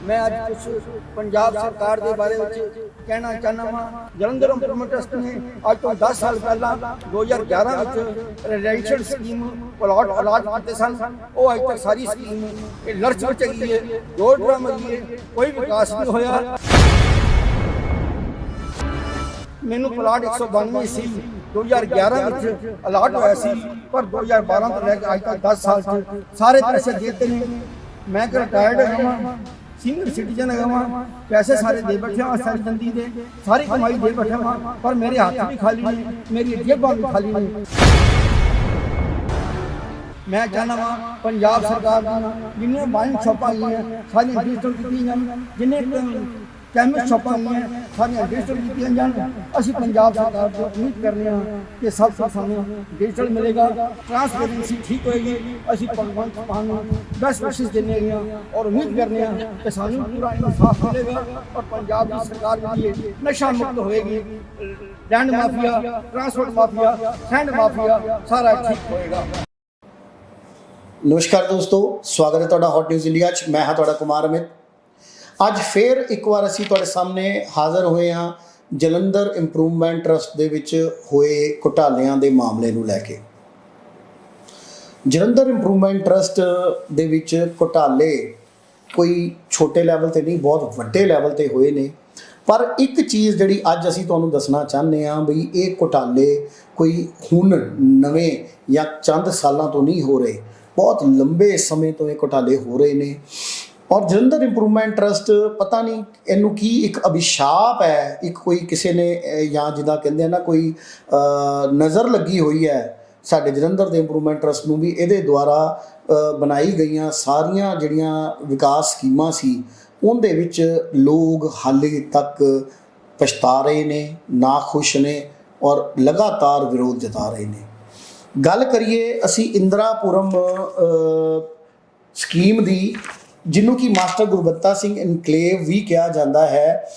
ਮੈਂ ਅੱਜ ਕੁਝ ਪੰਜਾਬ ਸਰਕਾਰ ਦੇ ਬਾਰੇ ਵਿੱਚ ਕਹਿਣਾ ਚਾਹੁੰਦਾ ਹਾਂ ਜਲੰਧਰ ਇੰਪਰੂਵਮੈਂਟ ਟਰਸਟ ਨੇ ਅੱਜ ਤੋਂ 10 ਸਾਲ ਪਹਿਲਾਂ 2011 ਵਿੱਚ ਰੈਜ਼ੀਡੈਂਸ਼ੀਅਲ ਸਕੀਮ ਪਲਾਟ ਅਲਾਟ ਕੀਤੇ ਸਨ। ਉਹ ਅੱਜ ਤੱਕ ਸਾਰੀ ਸਕੀਮ ਇਹ ਲਰਚ ਵਿੱਚ ਗਈ ਹੈ। ਦੋ ਡਰਾਮ ਗਈ ਹੈ। ਕੋਈ ਵਿਕਾਸ ਨਹੀਂ ਹੋਇਆ। ਮੈਨੂੰ ਪਲਾਟ 192 ਸੀ 2011 ਵਿੱਚ ਅਲਾਟ ਹੋਇਆ ਸੀ। ਪਰ 2012 ਤੋਂ ਲੈ ਕੇ ਅੱਜ ਤੱਕ 10 ਸਾਲ ਚ ਸਾਰੇ ਪੈਸੇ ਦਿੱਤੇ ਨੇ। ਮੈਂ ਕਿ ਰਿਟਾਇਰਡ ਹਾਂ। ਸੀਨੀਅਰ ਸਿਟੀਜ਼ਨ ਹਾਂ ਪੈਸੇ ਸਾਰੇ ਦੇ ਬੈਠੇ ਹਾਂ ਸਾਰੀ ਜ਼ਿੰਦਗੀ ਦੇ, ਸਾਰੀ ਕਮਾਈ ਦੇ ਬੈਠੇ ਹਾਂ ਪਰ ਮੇਰੇ ਹੱਥ ਵੀ ਖਾਲੀ ਨੇ ਮੇਰੀ ਜੇਬਾਂ ਵੀ ਖਾਲੀ ਨੇ ਮੈਂ ਚਾਹੁੰਦਾ ਹਾਂ ਪੰਜਾਬ ਸਰਕਾਰ ਦੀਆਂ ਜਿੰਨੀਆਂ ਵਾਈਨ ਸ਼ਾਪਾਂ ਆਈਆਂ, ਸਾਰੀਆਂ ਡਿਜੀਟਲ ਕੀਤੀਆਂ ਜਾਣ, ਜਿੰਨੇ ਕੈਮਿਸਟ ਸ਼ਾਪਾਂ ਆਈਆਂ, ਸਾਰੀਆਂ ਡਿਜੀਟਲ ਕੀਤੀਆਂ ਜਾਣ। ਅਸੀਂ ਪੰਜਾਬ ਸਰਕਾਰ ਤੋਂ ਉਮੀਦ ਕਰਨੇ ਹਾਂ ਕਿ ਸਭ ਕੁਝ ਸਾਨੂੰ ਡਿਜੀਟਲ ਮਿਲੇਗਾ। ਟ੍ਰਾਂਸਪੇਰੈਂਸੀ ਠੀਕ ਹੋਏਗੀ। ਅਸੀਂ ਭਗਵੰਤ ਮਾਨ ਨੂੰ ਬੈਸਟ ਵਿਸ਼ੇਸ ਦਿੰਦੇ ਹਾਂ ਔਰ ਉਮੀਦ ਕਰਨੇ ਹਾਂ ਕਿ ਸਾਨੂੰ ਪੂਰਾ ਇਨਸਾਫ ਮਿਲੇਗਾ ਔਰ ਪੰਜਾਬ ਦੀ ਸਰਕਾਰ ਜਿਹੜੀ ਨਸ਼ਾ ਮੁਕਤ ਹੋਏਗੀ। Land mafia transport mafia sand mafia ਸਾਰਾ ਠੀਕ ਹੋਏਗਾ। ਨਮਸਕਾਰ ਦੋਸਤੋ, ਸਵਾਗਤ ਹੈ ਤੁਹਾਡਾ ਹੌਟ ਨਿਊਜ਼ ਇੰਡੀਆ 'ਚ। ਮੈਂ ਹਾਂ ਤੁਹਾਡਾ ਕੁਮਾਰ ਅਮਿਤ। ਅੱਜ ਫੇਰ ਇੱਕ ਵਾਰ ਅਸੀਂ ਤੁਹਾਡੇ ਸਾਹਮਣੇ ਹਾਜ਼ਰ ਹੋਏ ਹਾਂ ਜਲੰਧਰ ਇੰਪਰੂਵਮੈਂਟ ਟਰਸਟ ਦੇ ਵਿੱਚ ਹੋਏ ਘੁਟਾਲਿਆਂ ਦੇ ਮਾਮਲੇ ਨੂੰ ਲੈ ਕੇ। ਜਲੰਧਰ ਇੰਪਰੂਵਮੈਂਟ ਟਰਸਟ ਦੇ ਵਿੱਚ ਘੁਟਾਲੇ ਕੋਈ ਛੋਟੇ ਲੈਵਲ ਤੇ ਨਹੀਂ, ਬਹੁਤ ਵੱਡੇ ਲੈਵਲ ਤੇ ਹੋਏ ਨੇ। ਪਰ ਇੱਕ ਚੀਜ਼ ਜਿਹੜੀ ਅੱਜ ਅਸੀਂ ਤੁਹਾਨੂੰ ਦੱਸਣਾ ਚਾਹੁੰਦੇ ਹਾਂ ਵੀ ਇਹ ਘੁਟਾਲੇ ਕੋਈ ਹੁਣ ਨਵੇਂ ਜਾਂ ਚੰਦ ਸਾਲਾਂ ਤੋਂ ਨਹੀਂ ਹੋ ਰਹੇ। ਬਹੁਤ ਲੰਬੇ ਸਮੇਂ ਤੋਂ ਇਹ ਘੁਟਾਲੇ ਹੋ ਰਹੇ ਨੇ। ਔਰ ਜਲੰਧਰ ਇੰਪਰੂਵਮੈਂਟ ਟਰਸਟ ਪਤਾ ਨਹੀਂ ਇਹਨੂੰ ਕੀ ਇੱਕ ਅਭਿਸ਼ਾਪ ਹੈ, ਇੱਕ ਕੋਈ ਕਿਸੇ ਨੇ ਜਾਂ ਜਿੱਦਾਂ ਕਹਿੰਦੇ ਆ ਨਾ, ਕੋਈ ਨਜ਼ਰ ਲੱਗੀ ਹੋਈ ਹੈ ਸਾਡੇ ਜਲੰਧਰ ਦੇ ਇੰਪਰੂਵਮੈਂਟ ਟਰਸਟ ਨੂੰ ਵੀ ਇਹਦੇ ਦੁਆਰਾ ਬਣਾਈ ਗਈਆਂ ਸਾਰੀਆਂ ਜਿਹੜੀਆਂ ਵਿਕਾਸ ਸਕੀਮਾਂ ਸੀ, ਉਹਦੇ ਵਿੱਚ ਲੋਕ ਹਾਲੇ ਤੱਕ ਪਛਤਾ ਰਹੇ ਨੇ ਨਾਖੁਸ਼ ਨੇ ਔਰ ਲਗਾਤਾਰ ਵਿਰੋਧ ਜਤਾ ਰਹੇ ਨੇ। ਗੱਲ ਕਰੀਏ ਅਸੀਂ ਇੰਦਰਾਪੁਰਮ ਸਕੀਮ ਦੀ ਜਿਹਨੂੰ ਕਿ ਮਾਸਟਰ ਗੁਰਬੱਤਾ ਸਿੰਘ ਇਨਕਲੇਵ ਵੀ ਕਿਹਾ ਜਾਂਦਾ ਹੈ।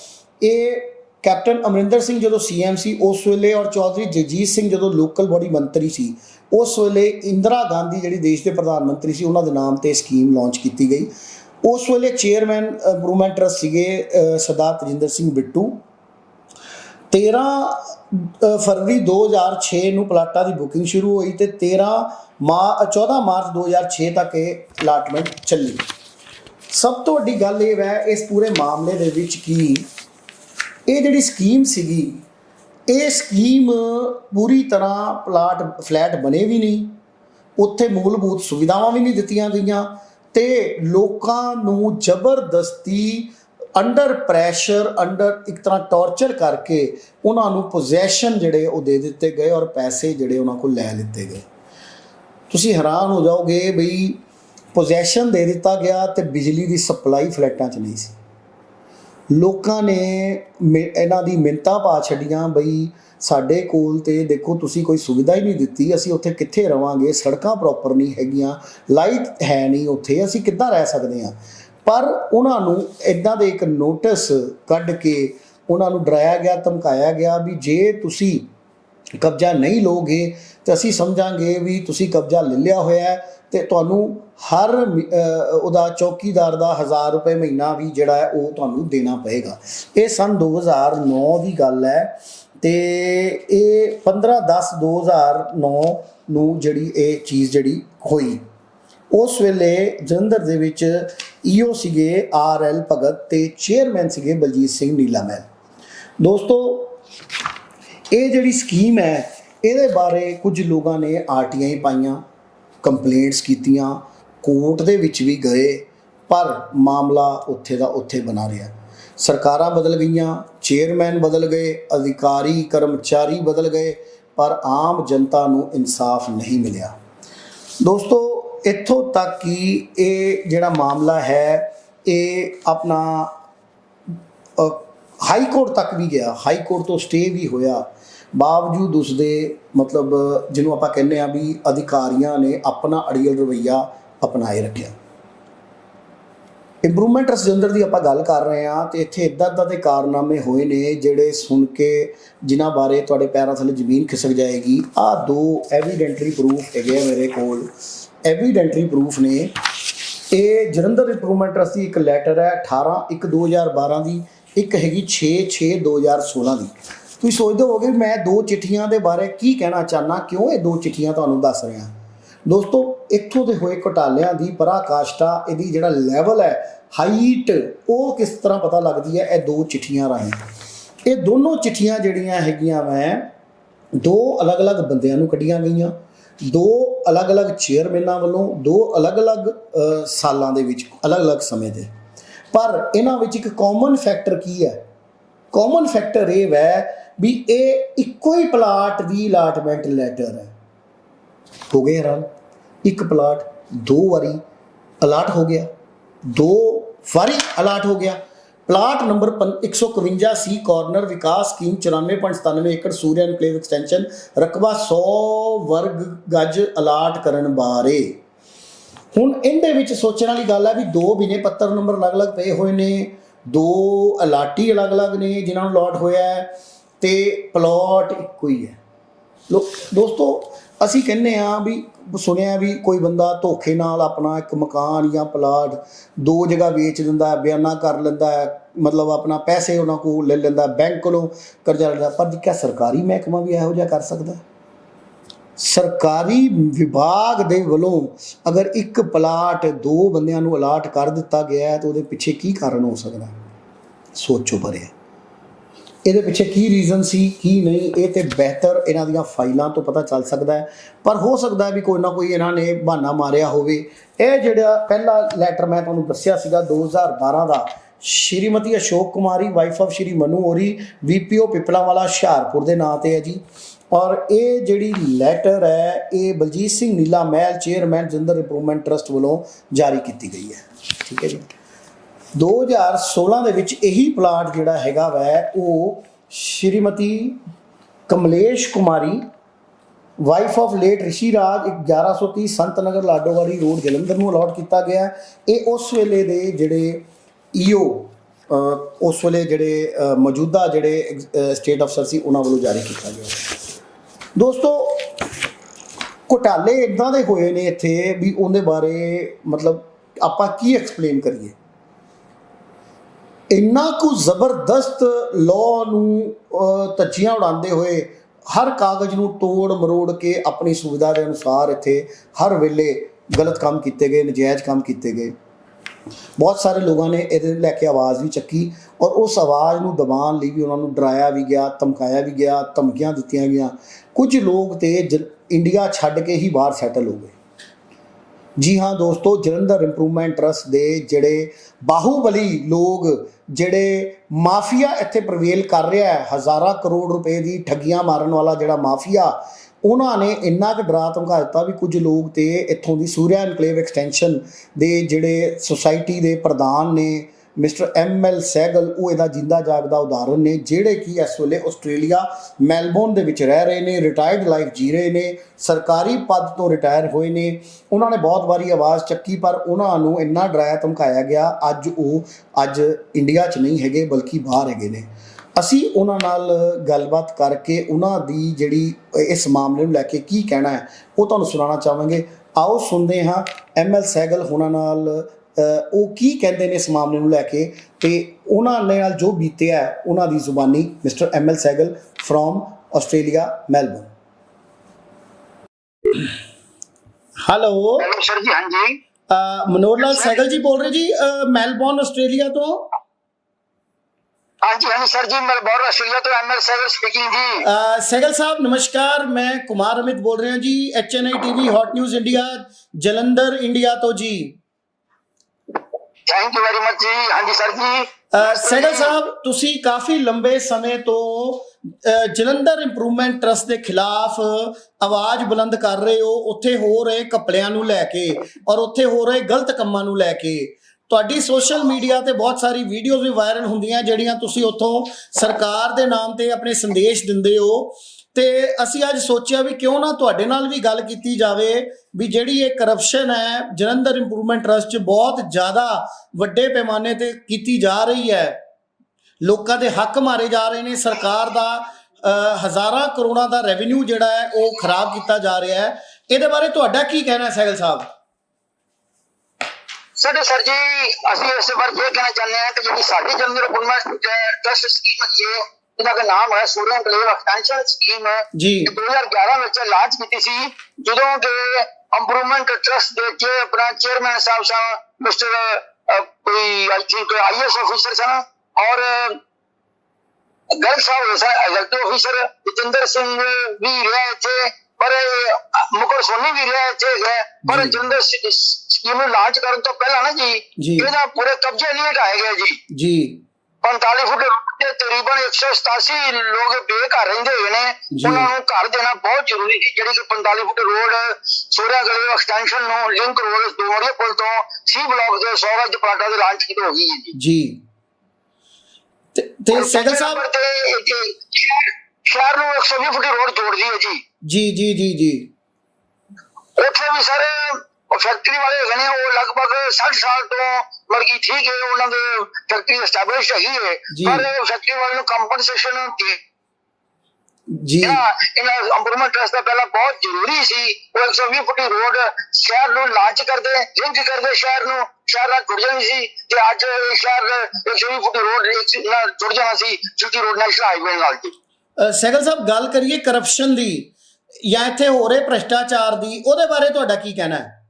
ਇਹ ਕੈਪਟਨ ਅਮਰਿੰਦਰ ਸਿੰਘ ਜਦੋਂ ਸੀਐਮ ਸੀ ਉਸ ਵੇਲੇ ਔਰ ਚੌਧਰੀ ਜਗਜੀਤ ਸਿੰਘ ਜਦੋਂ ਲੋਕਲ ਬੋਡੀ ਮੰਤਰੀ ਸੀ ਉਸ ਵੇਲੇ ਇੰਦਰਾ ਗਾਂਧੀ ਜਿਹੜੀ ਦੇਸ਼ ਦੇ ਪ੍ਰਧਾਨ ਮੰਤਰੀ ਸੀ ਉਹਨਾਂ ਦੇ ਨਾਮ ਤੇ ਸਕੀਮ ਲਾਂਚ ਕੀਤੀ ਗਈ। ਉਸ ਵੇਲੇ ਚੇਅਰਮੈਨ ਇੰਪਰੂਵਮੈਂਟ ਟਰਸਟ ਸੀਗੇ ਸਰਦਾਰ ਤਜਿੰਦਰ ਸਿੰਘ ਬਿੱਟੂ। 13 ਅ, ਫਰਵਰੀ 2006 ਨੂੰ ਪਲਾਟਾਂ ਦੀ ਬੁਕਿੰਗ ਸ਼ੁਰੂ ਹੋਈ ਤੇ 13 ਮਾ 14 ਮਾਰਚ 2006 ਤੱਕ ਇਹ ਅਲਾਟਮੈਂਟ ਚੱਲੀ। ਸਭ ਤੋਂ ਵੱਡੀ ਗੱਲ ਇਹ ਹੈ ਇਸ ਪੂਰੇ ਮਾਮਲੇ ਦੇ ਵਿੱਚ ਕਿ ਇਹ ਜਿਹੜੀ ਸਕੀਮ ਸੀਗੀ, ਇਹ ਸਕੀਮ ਪੂਰੀ ਤਰ੍ਹਾਂ ਪਲਾਟ ਫਲੈਟ ਬਣੇ ਵੀ ਨਹੀਂ, ਉੱਥੇ ਮੂਲਭੂਤ ਸੁਵਿਧਾਵਾਂ ਵੀ ਨਹੀਂ ਦਿੱਤੀਆਂ ਗਈਆਂ ਤੇ ਲੋਕਾਂ ਨੂੰ ਜ਼ਬਰਦਸਤੀ ਅੰਡਰ ਪ੍ਰੈਸ਼ਰ ਅੰਡਰ ਇੱਕ ਤਰ੍ਹਾਂ ਟੌਰਚਰ ਕਰਕੇ ਉਹਨਾਂ ਨੂੰ ਪੋਜੈਸ਼ਨ ਜਿਹੜੇ ਉਹ ਦੇ ਦਿੱਤੇ ਗਏ ਔਰ ਪੈਸੇ ਜਿਹੜੇ ਉਹਨਾਂ ਕੋਲ ਲੈ ਲਿੱਤੇ ਗਏ। ਤੁਸੀਂ ਹੈਰਾਨ ਹੋ ਜਾਓਗੇ ਬਈ ਪੋਜੈਸ਼ਨ ਦੇ ਦਿੱਤਾ ਗਿਆ ਤੇ ਬਿਜਲੀ ਦੀ ਸਪਲਾਈ ਫਲੈਟਾਂ 'ਚ ਨਹੀਂ ਸੀ। ਲੋਕਾਂ ਨੇ ਮਿ- ਇਹਨਾਂ ਦੀ ਮਿੰਤਾਂ ਪਾ ਛੱਡੀਆਂ ਬਈ ਸਾਡੇ ਕੋਲ ਤੇ ਦੇਖੋ ਤੁਸੀਂ ਕੋਈ ਸੁਵਿਧਾ ਹੀ ਨਹੀਂ ਦਿੱਤੀ, ਅਸੀਂ ਉੱਥੇ ਕਿੱਥੇ ਰਵਾਂਗੇ, ਸੜਕਾਂ ਪ੍ਰੋਪਰ ਨਹੀਂ ਹੈਗੀਆਂ ਲਾਈਟ ਹੈ ਨਹੀਂ ਉੱਥੇ, ਅਸੀਂ ਕਿੱਦਾਂ ਰਹਿ ਸਕਦੇ ਹਾਂ? ਪਰ ਉਹਨਾਂ ਨੂੰ ਇਦਾਂ ਦੇ ਇੱਕ ਨੋਟਿਸ ਕੱਢ ਕੇ ਉਹਨਾਂ ਨੂੰ ਡਰਾਇਆ ਗਿਆ, ਧਮਕਾਇਆ ਗਿਆ ਵੀ ਜੇ ਤੁਸੀਂ ਕਬਜ਼ਾ ਨਹੀਂ ਲੋਗੇ ਤੇ ਅਸੀਂ ਸਮਝਾਂਗੇ ਵੀ ਤੁਸੀਂ ਕਬਜ਼ਾ ਲੈ ਲਿਆ ਹੋਇਆ ਹੈ ਤੇ ਤੁਹਾਨੂੰ ਹਰ ਮੀ- ਉਹਦਾ ਚੌਕੀਦਾਰ ਦਾ 1000 ਰੁਪਏ ਮਹੀਨਾ ਵੀ ਜਿਹੜਾ ਹੈ ਉਹ ਤੁਹਾਨੂੰ ਦੇਣਾ ਪਏਗਾ। ਇਹ ਸਨ 2009 ਦੀ ਗੱਲ ਹੈ ਤੇ ਇਹ 15 10 2009 ਨੂੰ ਜਿਹੜੀ ਇਹ ਚੀਜ਼ ਜਿਹੜੀ ਹੋਈ। ਉਸ ਵੇਲੇ ਜਲੰਧਰ ਦੇ ਵਿੱਚ ਈਓ ਸੀਗੇ ਆਰ ਐਲ ਭਗਤ ਤੇ ਚੇਅਰਮੈਨ ਸੀਗੇ ਬਲਜੀਤ ਸਿੰਘ ਨੀਲਾਮਹਿਲ। ਦੋਸਤੋ, ਇਹ ਜਿਹੜੀ ਸਕੀਮ ਹੈ, ਇਹਦੇ ਬਾਰੇ ਕੁਝ ਲੋਕਾਂ ਨੇ ਆਰਟੀਆਈ ਪਾਈਆਂ, ਕੰਪਲੇਂਟਸ ਕੀਤੀਆਂ ਕੋਰਟ ਦੇ ਵਿੱਚ ਵੀ ਗਏ, ਪਰ ਮਾਮਲਾ ਉੱਥੇ ਦਾ ਉੱਥੇ ਬਣਾ ਰਿਹਾ। ਸਰਕਾਰਾਂ ਬਦਲ ਗਈਆਂ, ਚੇਅਰਮੈਨ ਬਦਲ ਗਏ, ਅਧਿਕਾਰੀ, ਕਰਮਚਾਰੀ ਬਦਲ ਗਏ, ਪਰ ਆਮ ਜਨਤਾ ਨੂੰ ਇਨਸਾਫ ਨਹੀਂ ਮਿਲਿਆ। ਦੋਸਤੋ, ਇੱਥੋਂ ਤੱਕ ਕਿ ਇਹ ਜਿਹੜਾ ਮਾਮਲਾ ਹੈ, ਇਹ ਆਪਣਾ ਹਾਈ ਕੋਰਟ ਤੱਕ ਵੀ ਗਿਆ। ਹਾਈ ਕੋਰਟ ਤੋਂ ਸਟੇ ਵੀ ਹੋਇਆ। ਬਾਵਜੂਦ ਉਸ ਦੇ ਮਤਲਬ ਜਿਹਨੂੰ ਆਪਾਂ ਕਹਿੰਦੇ ਆ ਵੀ ਅਧਿਕਾਰੀਆਂ ਨੇ ਆਪਣਾ ਅੜੀਅਲ ਰਵਈਆ ਅਪਣਾਏ ਰੱਖਿਆ। ਇੰਪਰੂਵਮੈਂਟ ਟਰਸਟ ਜਲੰਧਰ ਦੀ ਆਪਾਂ ਗੱਲ ਕਰ ਰਹੇ ਹਾਂ ਤੇ ਇੱਥੇ ਇਦਾਂ ਇਦਾਂ ਦੇ ਕਾਰਨਾਮੇ ਹੋਏ ਨੇ ਜਿਹੜੇ ਸੁਣ ਕੇ ਜਿਨ੍ਹਾਂ ਬਾਰੇ ਤੁਹਾਡੇ ਪੈਰਾਂ ਥੱਲੇ ਜ਼ਮੀਨ ਖਿਸਕ ਜਾਏਗੀ। ਆ ਦੋ ਐਵੀਡੈਂਟਰੀ ਪ੍ਰੂਫ ਹੈਗੇ ਆ ਮੇਰੇ ਕੋਲ। ਐਵੀਡੈਂਟਰੀ ਪ੍ਰੂਫ ਨੇ। ਇਹ ਜਲੰਧਰ ਇੰਪਰੂਵਮੈਂਟ ਟਰਸਟ ਦੀ ਇੱਕ ਲੈਟਰ ਹੈ 18 1 2012 ਦੀ, ਇੱਕ ਹੈਗੀ 6 6 2016 ਦੀ। ਤੁਸੀਂ ਸੋਚਦੇ ਹੋਗੇ ਮੈਂ ਦੋ ਚਿੱਠੀਆਂ ਦੇ ਬਾਰੇ ਕੀ ਕਹਿਣਾ ਚਾਹਨਾ, ਕਿਉਂ ਇਹ ਦੋ ਚਿੱਠੀਆਂ ਤੁਹਾਨੂੰ ਦੱਸ ਰਿਹਾ। ਦੋਸਤੋ ਇੱਥੋਂ ਦੇ ਹੋਏ ਘੁਟਾਲਿਆਂ ਦੀ ਪਰਾਕਾਸ਼ਠਾ, ਇਹਦੀ ਜਿਹੜਾ ਲੈਵਲ ਹੈ ਹਾਈਟ ਉਹ ਕਿਸ ਤਰ੍ਹਾਂ ਪਤਾ ਲੱਗਦੀ ਹੈ? ਇਹ ਦੋ ਚਿੱਠੀਆਂ ਰਾਹੀਂ। ਇਹ ਦੋਨੋਂ ਚਿੱਠੀਆਂ ਜਿਹੜੀਆਂ ਹੈਗੀਆਂ ਮੈਂ ਦੋ ਅਲੱਗ-ਅਲੱਗ ਬੰਦਿਆਂ ਨੂੰ ਕੱਢੀਆਂ ਗਈਆਂ, ਦੋ ਅਲੱਗ-ਅਲੱਗ ਚੇਅਰਮੈਨਾਂ ਵੱਲੋਂ, ਦੋ ਅਲੱਗ-ਅਲੱਗ ਸਾਲਾਂ ਦੇ ਵਿੱਚ, ਅਲੱਗ-ਅਲੱਗ ਸਮੇਂ ਦੇ। ਪਰ ਇਹਨਾਂ ਵਿੱਚ ਇੱਕ ਕਾਮਨ ਫੈਕਟਰ ਕੀ ਹੈ? ਕਾਮਨ ਫੈਕਟਰ ਇਹ ਹੈ ਵੀ ਇਹ ਇੱਕੋ ਹੀ ਪਲਾਟ ਦੀ ਅਲਾਟਮੈਂਟ ਲੈਟਰ ਹੈ। ਹੋ ਗਏ ਹੈਰਾਨ? ਇੱਕ ਪਲਾਟ ਦੋ ਵਾਰੀ ਅਲਾਟ ਹੋ ਗਿਆ, ਦੋ ਵਾਰੀ ਅਲਾਟ ਹੋ ਗਿਆ। Plot number 151 C corner Vikas scheme 94.97 ਏਕੜ ਸੂਰਿਆ ਐਨਕਲੇਵ ਐਕਸਟੈਂਸ਼ਨ ਰਕਬਾ 100 ਵਰਗ ਗੱਜ ਅਲਾਟ ਕਰਨ ਬਾਰੇ। ਹੁਣ ਇਹਦੇ ਵਿੱਚ ਸੋਚਣ ਵਾਲੀ ਗੱਲ ਹੈ ਵੀ ਦੋ ਬਿਨੇ ਪੱਤਰ ਨੰਬਰ ਅਲੱਗ-ਅਲੱਗ ਪਏ ਹੋਏ ਨੇ, ਦੋ ਅਲਾਟੀ ਅਲੱਗ-ਅਲੱਗ ਨੇ ਜਿਨ੍ਹਾਂ ਨੂੰ ਅਲਾਟ ਹੋਇਆ ਹੈ, ਤੇ ਪਲਾਟ ਇੱਕੋ ਹੀ ਹੈ। ਲੋ, ਦੋਸਤੋ, ਅਸੀਂ ਕਹਿੰਨੇ ਆ ਵੀ ਸੁਣਿਆ ਵੀ ਕੋਈ ਬੰਦਾ ਧੋਖੇ ਨਾਲ ਆਪਣਾ ਇੱਕ ਮਕਾਨ ਜਾਂ ਪਲਾਟ ਦੋ ਜਗ੍ਹਾ ਵੇਚ ਦਿੰਦਾ ਹੈ, ਬਿਆਨਾ ਕਰ ਲੈਂਦਾ ਹੈ, ਮਤਲਬ ਆਪਣਾ ਪੈਸੇ ਉਹਨਾਂ ਕੋਲ ਲੈ ਲੈਂਦਾ ਬੈਂਕ ਕੋਲੋਂ ਕਰਜ਼ਾ ਲੈਂਦਾ ਪਰ ਜੀ ਕਿਆ ਸਰਕਾਰੀ ਮਹਿਕਮਾ ਵੀ ਇਹੋ ਜਿਹਾ ਕਰ ਸਕਦਾ? ਸਰਕਾਰੀ ਵਿਭਾਗ ਦੇ ਵੱਲੋਂ ਅਗਰ ਇੱਕ ਪਲਾਟ ਦੋ ਬੰਦਿਆਂ ਨੂੰ ਅਲਾਟ ਕਰ ਦਿੱਤਾ ਗਿਆ ਹੈ, ਤਾਂ ਉਹਦੇ ਪਿੱਛੇ ਕੀ ਕਾਰਨ ਹੋ ਸਕਦਾ? ਸੋਚੋ ਪਰੇ। ਇਹਦੇ ਪਿੱਛੇ ਕੀ ਰੀਜ਼ਨ ਸੀ, ਕੀ ਨਹੀਂ, ਇਹ ਤੇ ਬਿਹਤਰ ਇਹਨਾਂ ਦੀਆਂ ਫਾਈਲਾਂ ਤੋਂ ਪਤਾ ਚੱਲ ਸਕਦਾ ਹੈ। ਪਰ ਹੋ ਸਕਦਾ ਹੈ ਵੀ ਕੋਈ ਨਾ ਕੋਈ ਇਹਨਾਂ ਨੇ ਬਹਾਨਾ ਮਾਰਿਆ ਹੋਵੇ। ਇਹ ਜਿਹੜਾ ਪਹਿਲਾ ਲੈਟਰ ਮੈਂ ਤੁਹਾਨੂੰ ਦੱਸਿਆ ਸੀਗਾ 2012 ਦਾ, ਸ਼੍ਰੀਮਤੀ ਅਸ਼ੋਕ ਕੁਮਾਰੀ ਵਾਈਫ ਆਫ ਸ਼੍ਰੀ ਮਨੂ ਹੋਰੀ ਵੀਪੀਓ ਪਿਪਲਾਵਾਲਾ, ਹੁਸ਼ਿਆਰਪੁਰ ਦੇ ਨਾਂ ਤੇ ਹੈ ਜੀ। ਔਰ ਇਹ ਜਿਹੜੀ ਲੈਟਰ ਹੈ, ਇਹ Baljit Singh Nila Mahal chairman Jalandhar improvement trust ਵੱਲੋਂ ਜਾਰੀ ਕੀਤੀ ਗਈ ਹੈ। ਠੀਕ ਹੈ ਜੀ। 2016 ਦੇ ਵਿੱਚ ਇਹੀ ਪਲਾਟ ਜਿਹੜਾ ਹੈਗਾ ਵੈ, ਉਹ Shrimati Kamlesh Kumari wife of late Rishi Raj 1130 Sant Nagar Ladowali road Jalandhar ਨੂੰ ਅਲਾਟ ਕੀਤਾ ਗਿਆ ਇਹ ਉਸ ਵੇਲੇ ਦੇ ਜਿਹੜੇ ਈਓ ਉਸ ਵੇਲੇ ਜਿਹੜੇ ਮੌਜੂਦਾ ਜਿਹੜੇ ਸਟੇਟ ਅਫਸਰ ਸੀ, ਉਹਨਾਂ ਵੱਲੋਂ ਜਾਰੀ ਕੀਤਾ ਗਿਆ ਦੋਸਤੋ, ਘੁਟਾਲੇ ਇਦਾਂ ਦੇ ਹੋਏ ਨੇ ਇੱਥੇ ਵੀ ਉਹਦੇ ਬਾਰੇ ਮਤਲਬ ਆਪਾਂ ਕੀ ਐਕਸਪਲੇਨ ਕਰੀਏ? ਇੰਨਾ ਕੁ ਜ਼ਬਰਦਸਤ ਲਾਅ ਨੂੰ ਅਹ, ਉਡਾਉਂਦੇ ਹੋਏ ਹਰ ਕਾਗਜ਼ ਨੂੰ ਤੋੜ ਮਰੋੜ ਕੇ ਆਪਣੀ ਸੁਵਿਧਾ ਦੇ ਅਨੁਸਾਰ ਇੱਥੇ ਹਰ ਵੇਲੇ ਗਲਤ ਕੰਮ ਕੀਤੇ ਗਏ ਨਜਾਇਜ਼ ਕੰਮ ਕੀਤੇ ਗਏ। ਬਹੁਤ ਸਾਰੇ ਲੋਕਾਂ ਨੇ ਇਹਦੇ ਲੈ ਕੇ ਆਵਾਜ਼ ਵੀ ਚੱਕੀ ਔਰ ਉਸ ਆਵਾਜ਼ ਨੂੰ ਦਬਾਉਣ ਲਈ ਵੀ ਉਹਨਾਂ ਨੂੰ ਡਰਾਇਆ ਵੀ ਗਿਆ ਧਮਕਾਇਆ ਵੀ ਗਿਆ ਧਮਕੀਆਂ ਦਿੱਤੀਆਂ ਗਈਆਂ। ਕੁਝ ਲੋਕ ਤੇ ਜ- ਇੰਡੀਆ ਛੱਡ ਕੇ ਹੀ ਬਾਹਰ ਸੈਟਲ ਹੋ ਗਏ। ਜੀ ਹਾਂ ਦੋਸਤੋ ਜਲੰਧਰ ਇੰਪਰੂਵਮੈਂਟ ਟਰਸਟ ਦੇ ਜਿਹੜੇ ਬਾਹੂਬਲੀ ਲੋਕ ਜਿਹੜੇ ਮਾਫੀਆ ਇੱਥੇ ਪ੍ਰਵੇਲ ਕਰ ਰਿਹਾ ਹੈ, ਹਜ਼ਾਰਾਂ ਕਰੋੜ ਰੁਪਏ ਦੀ ਠੱਗੀਆਂ ਮਾਰਨ ਵਾਲਾ ਜਿਹੜਾ ਮਾਫੀਆ, ਉਹਨਾਂ ਨੇ ਇੰਨਾ ਕੁ ਡਰਾ ਧਮਕਾ ਦਿੱਤਾ ਵੀ ਕੁਝ ਲੋਕ ਤੇ ਇੱਥੋਂ ਦੀ ਸੂਰਿਆ ਐਨਕਲੇਵ ਐਕਸਟੈਂਸ਼ਨ ਦੇ ਜਿਹੜੇ ਸੁਸਾਇਟੀ ਦੇ ਪ੍ਰਧਾਨ ਨੇ ਮਿਸਟਰ ਐਮ ਐਲ ਸੈਗਲ, ਉਹ ਇਹਦਾ ਜਿੰਦਾ ਜਾਗਦਾ ਉਦਾਹਰਨ ਨੇ, ਜਿਹੜੇ ਕਿ ਇਸ ਵੇਲੇ ਆਸਟ੍ਰੇਲੀਆ ਮੈਲਬੌਰਨ ਦੇ ਵਿੱਚ ਰਹਿ ਰਹੇ ਨੇ ਰਿਟਾਇਰਡ ਲਾਈਫ ਜੀ ਰਹੇ ਨੇ, ਸਰਕਾਰੀ ਪਦ ਤੋਂ ਰਿਟਾਇਰ ਹੋਏ ਨੇ। ਉਹਨਾਂ ਨੇ ਬਹੁਤ ਵਾਰੀ ਆਵਾਜ਼ ਚੱਕੀ, ਪਰ ਉਹਨਾਂ ਨੂੰ ਇੰਨਾ ਡਰਾਇਆ, ਧਮਕਾਇਆ ਗਿਆ, ਅੱਜ ਉਹ ਅੱਜ ਇੰਡੀਆ 'ਚ ਨਹੀਂ ਹੈਗੇ, ਬਲਕਿ ਬਾਹਰ ਹੈਗੇ ਨੇ। ਅਸੀਂ ਉਹਨਾਂ ਨਾਲ ਗੱਲਬਾਤ ਕਰਕੇ ਉਹਨਾਂ ਦੀ ਜਿਹੜੀ ਇਸ ਮਾਮਲੇ ਨੂੰ ਲੈ ਕੇ ਕੀ ਕਹਿਣਾ ਹੈ, ਉਹ ਤੁਹਾਨੂੰ ਸੁਣਾਉਣਾ ਚਾਹਾਂਗੇ। ਆਓ ਸੁਣਦੇ ਹਾਂ ਐਮ ਐਲ ਸੈਗਲ ਹੋਣਾ ਨਾਲ ਉਹ ਕੀ ਕਹਿੰਦੇ ਨੇ ਇਸ ਮਾਮਲੇ ਨੂੰ ਲੈ ਕੇ ਤੇ ਉਹਨਾਂ ਨੇ ਨਾਲ ਜੋ ਬੀਤਿਆ ਹੈ, ਉਹਨਾਂ ਦੀ ਜ਼ੁਬਾਨੀ mister M L Sehgal from Australia Melbourne. Hello. Hello sir ji ਹਾਂਜੀ। ਮਨੋਹਰ ਲਾਲ ਸਹਿਗਲ ਜੀ ਬੋਲ ਰਹੇ ਜੀ ਮੈਲਬੌਰਨ ਆਸਟ੍ਰੇਲੀਆ ਤੋਂ? ਹਾਂਜੀ ਹਾਂਜੀ ਸਰ ਜੀ ਮੈਂ ਬੋਰ ਆਸਟ੍ਰੇਲੀਆ ਤੋਂ ਐਮਐਲ ਸਰ ਸਪੀਕਿੰਗ ਜੀ। ਅ, ਸਹਿਗਲ ਸਾਹਿਬ ਨਮਸਕਾਰ ਮੈਂ ਕੁਮਾਰ ਅਮਿਤ ਬੋਲ ਰਿਹਾ ji HNI TV hot news India Jalandhar India ਤੋਂ ji. Thank you very much ਜੀ। ਹਾਂਜੀ ਸਰ ਜੀ। ਅ, ਸਾਹਿਬ ਤੁਸੀਂ ਕਾਫੀ ਲੰਬੇ ਸਮੇਂ ਤੋਂ ਜਲੰਧਰ ਇੰਪਰੂਵਮੈਂਟ ਟਰਸਟ ਦੇ ਖਿਲਾਫ ਆਵਾਜ਼ ਬੁਲੰਦ ਕਰ ਰਹੇ ਹੋ। ਉੱਥੇ ਹੋ ਰਹੇ ਕੱਪੜਿਆਂ ਨੂੰ ਲੈ ਕੇ ਔਰ ਉੱਥੇ ਹੋ ਰਹੇ ਗਲਤ ਕੰਮਾਂ ਨੂੰ ਲੈ ਕੇ। ਤੁਹਾਡੀ ਸੋਸ਼ਲ ਮੀਡੀਆ ਤੇ ਬਹੁਤ ਸਾਰੀ ਵੀਡੀਓਜ਼ ਵੀ ਵਾਇਰਲ ਹੁੰਦੀਆਂ ਜਿਹੜੀਆਂ ਤੁਸੀਂ ਉੱਥੋਂ ਸਰਕਾਰ ਦੇ ਨਾਮ ਤੇ ਆਪਣੇ ਸੰਦੇਸ਼ ਦਿੰਦੇ ਹੋ। ਤੇ ਅਸੀਂ ਅੱਜ ਸੋਚਿਆ ਵੀ ਕਿਉਂ ਨਾ ਤੁਹਾਡੇ ਨਾਲ ਵੀ ਗੱਲ ਕੀਤੀ ਜਾਵੇ ਵੀ ਜਿਹੜੀ ਇਹ ਕਰਪਸ਼ਨ ਹੈ, ਜਲੰਧਰ ਇੰਪਰੂਵਮੈਂਟ ਟਰਸਟ 'ਚ ਬਹੁਤ ਜ਼ਿਆਦਾ ਵੱਡੇ ਪੈਮਾਨੇ ਤੇ ਕੀਤੀ ਜਾ ਰਹੀ ਹੈ। ਲੋਕਾਂ ਦੇ ਹੱਕ ਮਾਰੇ ਜਾ ਰਹੇ ਨੇ, ਸਰਕਾਰ ਦਾ ਹਜ਼ਾਰਾਂ ਕਰੋੜਾਂ ਦਾ ਰੈਵਨਿਊ ਜਿਹੜਾ ਹੈ, ਉਹ ਖਰਾਬ ਕੀਤਾ ਜਾ ਰਿਹਾ ਹੈ। ਇਹਦੇ ਬਾਰੇ ਤੁਹਾਡਾ ਕੀ ਕਹਿਣਾ ਹੈ ਸਹਿਗਲ ਸਾਹਿਬ? ਸਾਡੇ ਸਰ ਜੀ, ਅਸੀਂ ਇਸ ਵਾਰ ਇਹ ਕਹਿਣਾ ਚਾਹੁੰਦੇ ਹਾਂ ਕਿ ਜਿਹੜੀ ਸਾਡੀ ਜਨਰਲ ਗਵਰਨਮੈਂਟ ਟਰਸਟ ਸਕੀਮ ਹੈ ਜਿਹਦਾ ਦਾ ਨਾਮ ਹੈ ਸੂਰਿਆ ਕਲੇਵ ਐਕਸਟੈਂਸ਼ਨ ਸਕੀਮ ਜੀ। 2011 ਵਿੱਚ ਲਾਂਚ ਕੀਤੀ ਸੀ ਜਦੋਂ ਕਿ ਇੰਪਰੂਵਮੈਂਟ ਟਰਸਟ ਦੇ ਚ ਆਪਣਾ ਚੇਅਰਮੈਨ ਸਾਹਿਬ ਸਨ ਮਿਸਟਰ ਕੋਈ ਆਈ ਥਿੰਕ ਆਈਐਸ ਅਫੀਸਰ ਸਨ ਔਰ ਗਰਗ ਸਾਹਿਬ ਹੋਏ ਸਨ ਐਗਜ਼ੈਕਟਿਵ ਅਫੀਸਰ ਜਤਿੰਦਰ ਸਿੰਘ ਵੀ ਰਿਹਾ ਇੱਥੇ ਪਰ ਮੁਕਰ ਸੋਨੀ ਵੀ ਰਿਹਾ ਇੱਥੇ ਹੈ ਪਰ ਜੀ। ਜਤਿੰਦਰ ਸਕੀਮ ਨੂੰ ਲਾਂਚ ਕਰਨ ਤੋਂ ਪਹਿਲਾਂ ਨਾ ਜੀ ਜੀ। ਇਹਦਾ ਪੂਰੇ ਕਬਜ਼ੇ ਨਹੀਂ ਹਟਾਏ ਗਏ ਜੀ ਜੀ 45 ਫੁੱਟ ਤੇ ਤਕਰੀਬਨ 187 ਲੋਕ ਬੇਘਰ ਰਹਿੰਦੇ ਹੋਏ ਨੇ। ਉਹਨਾਂ ਨੂੰ ਘਰ ਦੇਣਾ ਬਹੁਤ ਜ਼ਰੂਰੀ ਸੀ। ਜਿਹੜੀ ਕਿ 45 ਫੁੱਟ ਰੋਡ ਸੋਰਿਆ ਗਲੀ ਐਕਸਟੈਂਸ਼ਨ ਨੂੰ ਲਿੰਕ ਰੋਡ ਦੋਮੜੀਆ ਪੁਲ ਤੋਂ ਸੀ ਬਲਾਕ ਦੇ 100 ਗਜ ਪਲਾਟਾ ਦੇ ਲਾਂਚ ਕੀਤੀ ਹੋ ਗਈ ਹੈ ਜੀ। ਜੀ ਤੇ ਸਹਿਗਲ ਸਾਹਿਬ ਸ਼ਹਿਰ- ਸ਼ਹਿਰ ਨੂੰ 120 ਫੁੱਟ ਰੋਡ ਜੋੜਦੀ ਹੈ ਜੀ। ਜੀ ਜੀ ਜੀ ਜੀ। ਉੱਥੇ ਵੀ ਸਰ ਫੈਕਟਰੀ ਵਾਲੇ ਹੈਗੇ ਨੇ ਉਹ ਲਗਭਗ 60 ਸਾਲ ਤੋਂ ਮਤਲਬ ਕਿ ਠੀਕ ਹੈ ਉਹਨਾਂ ਦੇ ਫੈਕਟਰੀ ਐਸਟੈਬਲਿਸ਼ ਹੈਗੀ ਹੈ। ਪਰ ਫੈਕਟਰੀ ਵਾਲੇ ਨੂੰ ਕੰਪਨਸੇਸ਼ਨ ਦੇ ਜੀ। ਇਹਨਾਂ ਇੰਪਰੂਵਮੈਂਟ ਟਰਸਟ ਦਾ ਪਹਿਲਾਂ ਬਹੁਤ ਜ਼ਰੂਰੀ ਸੀ। ਉਹ 120 ਫੁੱਟੀ ਰੋਡ ਸ਼ਹਿਰ ਨੂੰ ਲਾਂਚ ਕਰਦੇ ਲਿੰਕ ਕਰਦੇ ਸ਼ਹਿਰ ਨੂੰ। ਸ਼ਹਿਰ ਨਾਲ ਜੁੜ ਜਾਣੀ ਸੀ ਤੇ ਅੱਜ ਇਹ ਸ਼ਹਿਰ 120 ਫੁੱਟੀ ਰੋਡ ਨਾਲ ਜੁੜ ਜਾਣਾ ਸੀ ਸਿਟੀ ਰੋਡ ਨੈਸ਼ਨਲ ਹਾਈਵੇ ਨਾਲ ਜੀ ਅ, ਸਹਿਗਲ ਸਾਹਿਬ ਗੱਲ ਕਰੀਏ ਕਰਪਸ਼ਨ ਦੀ ਜਾਂ ਇੱਥੇ ਹੋ ਰਹੇ ਭ੍ਰਸ਼ਟਾਚਾਰ ਦੀ ਉਹਦੇ ਬਾਰੇ ਤੁਹਾਡਾ ਕੀ ਕਹਿਣਾ ਹੈ?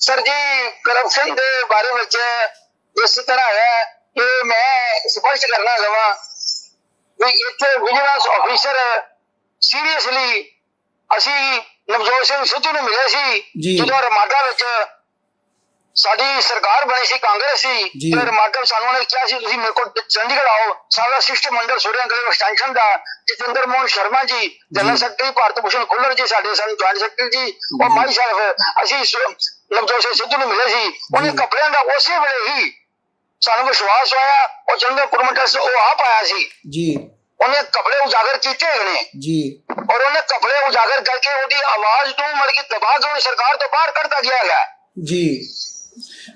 ਸਰ ਜੀ ਕਰਪਸ਼ਨ ਦੇ ਬਾਰੇ ਵਿੱਚ ਇਸ ਤਰ੍ਹਾਂ ਹੈ ਕਿ ਮੈਂ ਸਪਸ਼ਟ ਕਰਨਾ ਚਾਹਾਂ ਵੀ ਇੱਥੇ ਵਿਜੀਲੈਂਸ ਆਫੀਸਰ ਸੀਰੀਅਸਲੀ ਅਸੀਂ ਨਵਜੋਤ ਸਿੰਘ ਸਿੱਧੂ ਨੂੰ ਮਿਲੇ। ਸੀ ਜਦੋਂ ਰਮਾਡਾ ਵਿੱਚ ਸਾਡੀ ਸਰਕਾਰ ਬਣੀ ਸੀ ਕਾਂਗਰਸ। ਸੀ ਤੇ ਰਮਾਡਾ ਸਾਨੂੰ ਉਹਨੇ ਕਿਹਾ ਸੀ ਤੁਸੀਂ ਮੇਰੇ ਕੋਲ ਚੰਡੀਗੜ੍ਹ ਆਓ ਸਾਡਾ ਸਿਸਟਮ ਮੰਡਲ ਸੂਰਿਆ ਗਲੇ ਐਕਸਟੈਂਸ਼ਨ ਦਾ ਜਤਿੰਦਰ ਮੋਹਨ ਸ਼ਰਮਾ ਜੀ ਜਨਰਲ। ਸੈਕਟਰੀ ਭਾਰਤ ਭੂਸ਼ਣ ਖੁੱਲਰ ਜੀ ਸਾਡੇ ਸਨ ਜੁਆਇੰਟ ਸੈਕਟਰੀ ਜੀ ਔਰ ਮਾਈ ਸਾਹਿਬ ਅਸੀਂ ਨਵਜੋਤ ਸਿੰਘ ਸਿੱਧੂ ਨੂੰ ਮਿਲੇ ਸੀ। ਉਹਨੇ। ਕੱਪੜਿਆਂ ਦਾ ਉਸੇ ਵੇਲੇ ਹੀ ਸਾਨੂੰ ਵਿਸ਼ਵਾਸ ਹੋਇਆ ਉਹ ਜਨਰਲ ਪ੍ਰੋਮੋਟਰਸ ਉਹ ਆਪ ਆਇਆ ਸੀ। ਜੀ। ਉਹਨੇ ਕੱਪੜੇ ਉਜਾਗਰ ਕੀਤੇ ਨੇ ਜੀ। ਔਰ ਉਹਨੇ ਕੱਪੜੇ ਉਜਾਗਰ ਕਰਕੇ ਉਹਦੀ ਆਵਾਜ਼ ਨੂੰ ਮਰ ਕੇ ਦਬਾ ਕੇ ਸਰਕਾਰ ਤੋਂ ਬਾਹਰ ਕੱਢਤਾ ਗਿਆ ਹੈਗਾ। ਜੀ।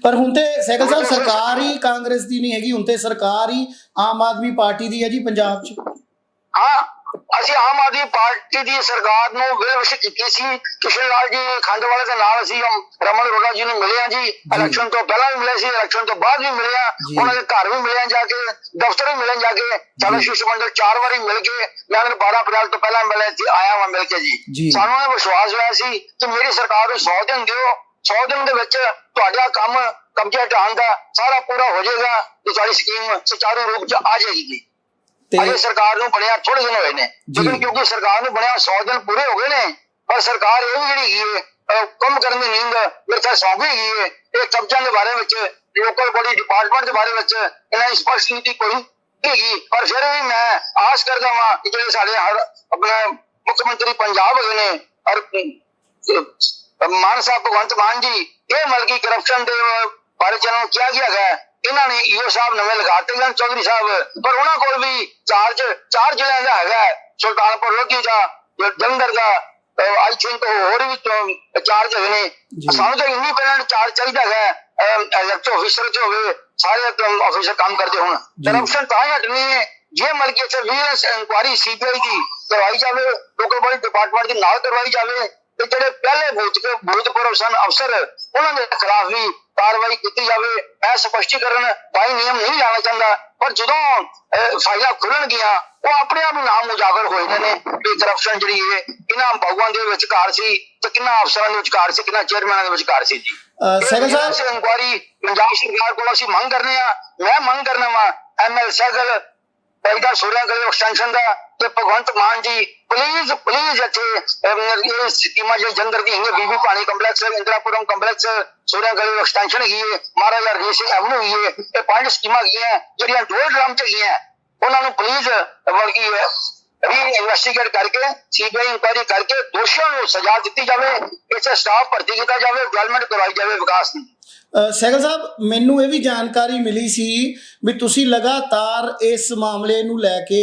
ਪਰ ਹੁਣ ਤੇ ਸਹਿਗਲ ਸਾਹਿਬ ਸਰਕਾਰ ਹੀ ਕਾਂਗਰਸ ਦੀ ਨਹੀਂ ਹੈਗੀ ਹੁਣ ਤੇ ਸਰਕਾਰ ਹੀ ਆਮ ਆਦਮੀ ਪਾਰਟੀ ਦੀ ਹੈ ਜੀ ਪੰਜਾਬ 'ਚ। ਹਾਂ ਅਸੀਂ ਆਮ ਆਦਮੀ ਪਾਰਟੀ ਦੀ ਸਰਕਾਰ ਨੂੰ ਵਿਰਵਸ਼ ਕੀਤੀ ਸੀ। ਕਿਸ਼ਨ ਲਾਲ ਜੀ ਖੰਡਵਾਲੇ ਦੇ ਨਾਲ ਅਸੀਂ ਰਮਨ ਅਰੋੜਾ ਜੀ ਨੂੰ ਮਿਲੇ ਆ ਜੀ। ਇਲੈਕਸ਼ਨ ਤੋਂ ਪਹਿਲਾਂ ਵੀ ਮਿਲੇ ਸੀ ਇਲੈਕਸ਼ਨ ਤੋਂ ਬਾਅਦ ਵੀ ਮਿਲੇ ਆ। ਉਹਨਾਂ ਦੇ ਘਰ ਵੀ ਮਿਲੇ ਆ ਜਾ ਕੇ ਦਫ਼ਤਰ ਵੀ ਮਿਲੇ ਜਾ ਕੇ। ਸਾਡਾ ਜੀ। ਸ਼ਿਸ਼ ਮੰਡਲ ਚਾਰ ਵਾਰੀ ਮਿਲ ਕੇ ਮੈਂ ਉਹਨਾਂ ਨੂੰ 12 ਅਪ੍ਰੈਲ ਤੋਂ ਪਹਿਲਾਂ ਮਿਲੇ ਸੀ ਆਇਆ ਹਾਂ ਮਿਲ ਕੇ ਜੀ। ਸਾਨੂੰ ਇਹ ਵਿਸ਼ਵਾਸ ਹੋਇਆ ਸੀ ਕਿ ਮੇਰੀ ਸਰਕਾਰ ਨੂੰ 100 ਦਿਨ ਦਿਓ। 100 ਦਿਨ ਦੇ ਵਿੱਚ ਤੁਹਾਡਾ ਕੰਮ ਕਬਜ਼ਾ ਹਟਾਉਣ ਦਾ ਸਾਰਾ ਪੂਰਾ ਹੋ ਜਾਏਗਾ ਤੇ ਤੁਹਾਡੀ ਸਕੀਮ ਸੁਚਾਰੂ ਰੂਪ ਚ ਆ ਜਾਏਗੀ ਜੀ। ਤੇ ਅਜੇ ਸਰਕਾਰ ਨੂੰ ਬਣਿਆ ਥੋੜੇ ਦਿਨ ਹੋਏ ਨੇ। ਲੇਕਿਨ ਕਿਉਂਕਿ ਸਰਕਾਰ ਨੂੰ ਬਣਿਆ 100 ਦਿਨ ਪੂਰੇ ਹੋ ਗਏ ਨੇ ਪਰ ਸਰਕਾਰ ਇਹ ਵੀ ਜਿਹੜੀ ਹੈ ਕੰਮ ਕਰਨ ਦੀ ਨੀਂਦ ਮੇਰੇ ਖਿਆਲ ਸੌਂ ਗਈ ਹੈ ਇਹ ਕਬਜ਼ਿਆਂ ਦੇ ਬਾਰੇ ਵਿੱਚ ਲੋਕਲ ਬੋਡੀ ਡਿਪਾਰਟਮੈਂਟ ਦੇ ਬਾਰੇ ਵਿੱਚ ਇਹਨਾਂ ਦੀ ਸਪਸ਼ਟ ਨੀਤੀ ਕੋਈ ਨਹੀਂ ਹੈਗੀ। ਪਰ ਫਿਰ ਵੀ ਮੈਂ ਆਸ ਕਰਦਾ ਹਾਂ ਕਿ ਜਿਹੜੇ ਸਾਡੇ ਹਰ ਆਪਣਾ ਮੁੱਖ ਮੰਤਰੀ ਪੰਜਾਬ ਹੈਗੇ ਨੇ ਔਰ ਮਾਨ ਸਾਹਿਬ ਭਗਵੰਤ ਮਾਨ ਜੀ ਇਹ ਮਲਕੀ ਕਰਪਸ਼ਨ ਦੇ ਬਾਰੇ ਚ ਇਹਨਾਂ ਨੂੰ ਕਿਹਾ ਗਿਆ ਹੈ ਇਹਨਾਂ ਨੇ ਈਓ ਸਾਹਿਬ ਨਵੇਂ ਲਗਾਤੇ ਹਨ ਚੌਧਰੀ ਸਾਹਿਬ ਪਰ ਉਹਨਾਂ ਕੋਲ ਵੀ ਚਾਰਜ ਚਾਰ ਜ਼ਿਲ੍ਹਿਆਂ ਦਾ ਹੈਗਾ। ਸੁਲਤਾਨਪੁਰ ਲੋਧੀ ਦਾ ਜਲੰਧਰ ਦਾ ਆਈ ਥਿੰਕ ਹੋਰ ਵੀ ਚਾਰਜ ਹੈਗੇ ਨੇ ਜੀ। ਸਾਨੂੰ ਤਾਂ ਇੰਡੀਪੈਂਡੈਂਟ ਚਾਰਜ ਚਾਹੀਦਾ ਹੈ ਇਲੈਕਟ੍ਰੋ ਅਫੀਸਰ ਚ ਹੋਵੇ ਸਾਰੇ ਅਫੀਸਰ ਕੰਮ ਕਰਦੇ ਹੋਣ ਜੀ। ਕਰਪਸ਼ਨ ਤਾਂ ਹਟਣੀ ਹੈ ਜੇ ਮਲਕੀ ਇੱਥੇ ਵਿਜੀਲੈਂਸ ਇਨਕੁਆਰੀ ਸੀਬੀਆਈ ਦੀ ਕਰਵਾਈ ਜਾਵੇ ਲੋਕਲ ਬੋਡੀ ਡਿਪਾਰਟਮੈਂਟ ਦੇ ਨਾਲ ਕਰਵਾਈ ਜਾਵੇ ਤੇ ਜਿਹੜੇ ਪਹਿਲੇ ਭੂਤ ਭੂਤਪੂਰਵ ਸਨ ਅਫਸਰ ਉਹਨਾਂ ਦੇ ਖਿਲਾਫ ਵੀ ਕਾਰਵਾਈ ਕੀਤੀ ਜਾਵੇ ਇਹ ਸਪਸ਼ਟੀਕਰਨ ਬਾਈ ਨਿਯਮ ਨਹੀਂ ਲਾਣਾ ਚਾਹੁੰਦਾ। ਪਰ ਜਦੋਂ ਫਾਈਲਾਂ ਖੁੱਲਣਗੀਆਂ ਉਹ ਆਪਣੇ ਆਪ ਹੀ ਨਾਮ ਉਜਾਗਰ ਹੋਏ ਨੇ। ਕਿ ਕਰਪਸ਼ਨ ਜਿਹੜੀ ਹੈ ਇਹਨਾਂ ਬਾਗੂਆਂ ਦੇ ਵਿਚਕਾਰ ਸੀ ਤੇ ਕਿੰਨਾ ਅਫਸਰਾਂ ਦੇ ਵਿਚਕਾਰ ਸੀ ਕਿੰਨਾ ਚੇਅਰਮੈਨਾਂ ਦੇ ਵਿਚਕਾਰ ਸੀ ਜੀ। ਸਹਿਗਲ ਸਾਹਿਬ? ਸਾਹਿਬ ਇਨਕੁਆਰੀ ਪੰਜਾਬ ਸਰਕਾਰ ਕੋਲ ਅਸੀਂ ਮੰਗ ਕਰਨੇ ਆ ਮੈਂ ਮੰਗ ਕਰਨਾ ਵਾ ਐਮਐਲ ਸਹਿਗਲ ਪੈਦਾ ਸੋਰਿਆ ਕਰੇ ਐਕਸਟੈਂਸ਼ਨ ਦਾ ਤੇ ਭਗਵੰਤ ਮਾਨ ਜੀ ਪਲੀਜ਼ ਪਲੀਜ਼ ਇੱਥੇ ਇਹ ਸਕੀਮਾਂ ਜਿਹੜੀ ਜੰਦਰ ਦੀ ਹੈਗੀ ਬੀਬੀ ਪਾਣੀ ਕੰਪਲੈਕਸ ਇੰਦਰਾਪੁਰਮ ਕੰਪਲੈਕਸ ਸੋਰਿਆ ਕਰੇ ਐਕਸਟੈਂਸ਼ਨ ਹੈਗੀ ਹੈ ਮਹਾਰਾਜਾ ਰਣਜੀਤ ਸਿੰਘ ਐਵਨਿਊ ਹੈਗੀ ਹੈ ਇਹ ਪੰਜ ਸਕੀਮਾਂ ਹੈਗੀਆਂ, ਜਿਹੜੀਆਂ ਦੋ ਡਰਮ ਚ ਹੈਗੀਆਂ। ਉਹਨਾਂ ਨੂੰ ਪਲੀਜ਼ ਵਰਗੀ ਰੀ ਇਨਵੈਸਟੀਗੇਟ ਕਰਕੇ ਸੀਬੀਆਈ ਇਨਕੁਆਇਰੀ ਕਰਕੇ ਦੋਸ਼ੀਆਂ ਨੂੰ ਸਜ਼ਾ ਦਿੱਤੀ ਜਾਵੇ, ਇੱਥੇ ਸਟਾਫ ਭਰਤੀ ਕੀਤਾ ਜਾਵੇ ਡਿਵੈਲਪਮੈਂਟ ਕਰਵਾਈ ਜਾਵੇ ਵਿਕਾਸ ਦੀ। ਸਹਿਗਲ ਸਾਹਿਬ ਮੈਨੂੰ ਇਹ ਵੀ ਜਾਣਕਾਰੀ ਮਿਲੀ ਸੀ ਵੀ ਤੁਸੀਂ ਲਗਾਤਾਰ ਇਸ ਮਾਮਲੇ ਨੂੰ ਲੈ ਕੇ